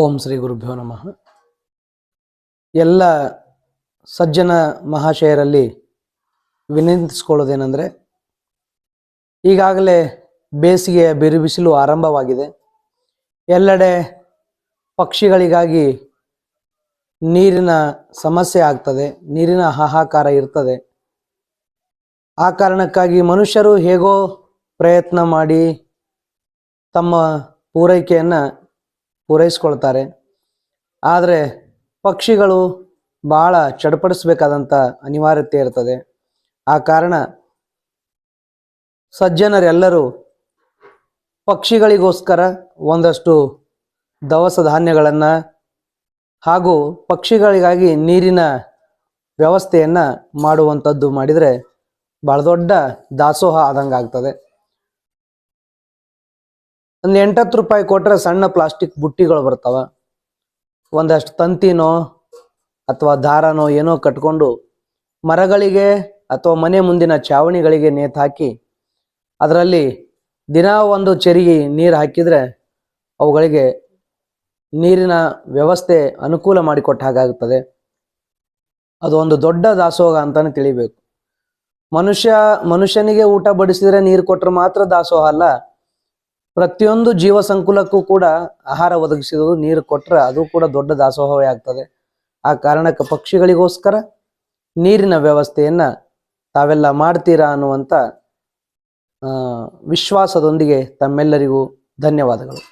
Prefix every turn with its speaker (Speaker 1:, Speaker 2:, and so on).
Speaker 1: ಓಂ ಶ್ರೀ ಗುರುಭ್ಯೋ ನಮಃ. ಎಲ್ಲ ಸಜ್ಜನ ಮಹಾಶಯರಲ್ಲಿ ವಿನಂತಿಸ್ಕೊಳ್ಳೋದೇನೆಂದರೆ, ಈಗಾಗಲೇ ಬೇಸಿಗೆಯ ಬಿರುಬಿಸಿಲು ಆರಂಭವಾಗಿದೆ. ಎಲ್ಲೆಡೆ ಪಕ್ಷಿಗಳಿಗಾಗಿ ನೀರಿನ ಸಮಸ್ಯೆ ಆಗ್ತದೆ, ನೀರಿನ ಹಾಹಾಕಾರ ಇರ್ತದೆ. ಆ ಕಾರಣಕ್ಕಾಗಿ ಮನುಷ್ಯರು ಹೇಗೋ ಪ್ರಯತ್ನ ಮಾಡಿ ತಮ್ಮ ಪೂರೈಕೆಯನ್ನು ಪೂರೈಸ್ಕೊಳ್ತಾರೆ. ಆದರೆ ಪಕ್ಷಿಗಳು ಭಾಳ ಚಡಪಡಿಸ್ಬೇಕಾದಂಥ ಅನಿವಾರ್ಯತೆ ಇರ್ತದೆ. ಆ ಕಾರಣ ಸಜ್ಜನರೆಲ್ಲರೂ ಪಕ್ಷಿಗಳಿಗೋಸ್ಕರ ಒಂದಷ್ಟು ದವಸ ಧಾನ್ಯಗಳನ್ನು ಹಾಗೂ ಪಕ್ಷಿಗಳಿಗಾಗಿ ನೀರಿನ ವ್ಯವಸ್ಥೆಯನ್ನು ಮಾಡುವಂಥದ್ದು ಮಾಡಿದರೆ ಭಾಳ ದೊಡ್ಡ ದಾಸೋಹ ಆದಂಗೆ ಆಗ್ತದೆ ಒಂದು ಎಂಟತ್ತು ರೂಪಾಯಿ ಕೊಟ್ರೆ ಸಣ್ಣ ಪ್ಲಾಸ್ಟಿಕ್ ಬುಟ್ಟಿಗಳು ಬರ್ತಾವ. ಒಂದಷ್ಟು ತಂತಿನೋ ಅಥವಾ ದಾರನೋ ಏನೋ ಕಟ್ಕೊಂಡು ಮರಗಳಿಗೆ ಅಥವಾ ಮನೆ ಮುಂದಿನ ಚಾವಣಿಗಳಿಗೆ ನೇತು ಹಾಕಿ ಅದರಲ್ಲಿ ದಿನ ಒಂದು ಚರಿಗೆ ನೀರು ಹಾಕಿದರೆ ಅವುಗಳಿಗೆ ನೀರಿನ ವ್ಯವಸ್ಥೆ ಅನುಕೂಲ ಮಾಡಿಕೊಟ್ಟ ಹಾಗಾಗುತ್ತದೆ ಅದು ಒಂದು ದೊಡ್ಡ ದಾಸೋಹ ಅಂತಾನೆ ತಿಳಿಬೇಕು. ಮನುಷ್ಯ ಮನುಷ್ಯನಿಗೆ ಊಟ ಬಡಿಸಿದ್ರೆ ನೀರು ಕೊಟ್ಟರೆ ಮಾತ್ರ ದಾಸೋಹ ಅಲ್ಲ ಪ್ರತಿಯೊಂದು ಜೀವ ಸಂಕುಲಕ್ಕೂ ಕೂಡ ಆಹಾರ ಒದಗಿಸಿದ್ರು ನೀರು ಕೊಟ್ಟರೆ ಅದು ಕೂಡ ದೊಡ್ಡ ದಾಸೋಹವೇ ಆಗ್ತದೆ. ಆ ಕಾರಣಕ್ಕೆ ಪಕ್ಷಿಗಳಿಗೋಸ್ಕರ ನೀರಿನ ವ್ಯವಸ್ಥೆಯನ್ನ ತಾವೆಲ್ಲ ಮಾಡ್ತೀರಾ ಅನ್ನುವಂಥ ವಿಶ್ವಾಸದೊಂದಿಗೆ ತಮ್ಮೆಲ್ಲರಿಗೂ ಧನ್ಯವಾದಗಳು.